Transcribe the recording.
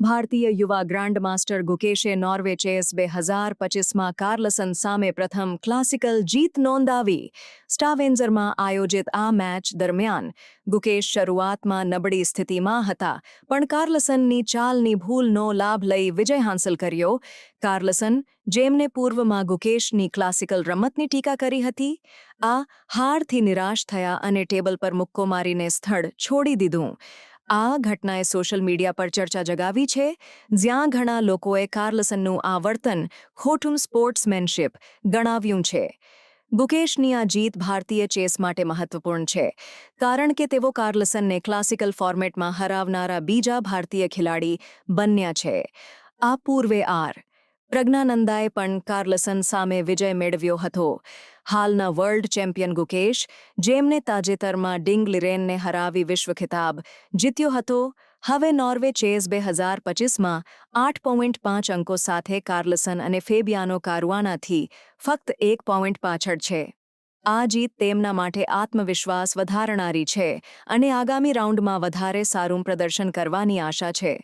ભારતીય યુવા grandmaster ગુકેશે Norway chess બે હજાર પચીસમાં કાર્લસન સામે પ્રથમ ક્લાસિકલ જીત નોંધાવી. સ્ટાવેન્ઝરમાં આયોજિત આ મેચ દરમિયાન ગુકેશ શરૂઆતમાં નબળી સ્થિતિમાં હતા, પણ કાર્લસનની ચાલની ભૂલનો લાભ લઈ વિજય હાંસલ કર્યો. કાર્લસન, જેમને પૂર્વમાં ગુકેશની ક્લાસિકલ રમતની ટીકા કરી હતી, આ હારથી નિરાશ થયા અને ટેબલ પર મુક્કો મારીને સ્થળ છોડી દીધું. આ ઘટનાએ સોશિયલ મીડિયા પર ચર્ચા જગાવી છે, જ્યાં ઘણા લોકોએ કાર્લસનનું આ વર્તન ખોટું સ્પોર્ટ્સમેનશિપ ગણાવ્યું છે. ગુકેશની આ જીત ભારતીય ચેસ માટે મહત્વપૂર્ણ છે, કારણ કે તેઓ કાર્લસનને ક્લાસિકલ ફોર્મેટમાં હરાવનારા બીજા ભારતીય ખેલાડી બન્યા છે. આ પૂર્વે આર. પ્રજ્ઞાનંદાએ પણ કાર્લસન સામે વિજય મેળવ્યો હતો. હાલના વર્લ્ડ ચેમ્પિયન ગુકેશ, જેમને તાજેતરમાં ડિંગ લિરેનને હરાવી વિશ્વ ખિતાબ જીત્યો હતો, હવે નોર્વે ચેઝ બે હજાર પચીસમાં આઠ પોઈન્ટ પાંચ અંકો સાથે કાર્લસન અને ફેબિયાનો કારવાનાથી ફક્ત એક પોઈન્ટ પાછળ છે. આ જીત તેમના માટે આત્મવિશ્વાસ વધારનારી છે અને આગામી રાઉન્ડમાં વધારે સારું પ્રદર્શન કરવાની આશા છે.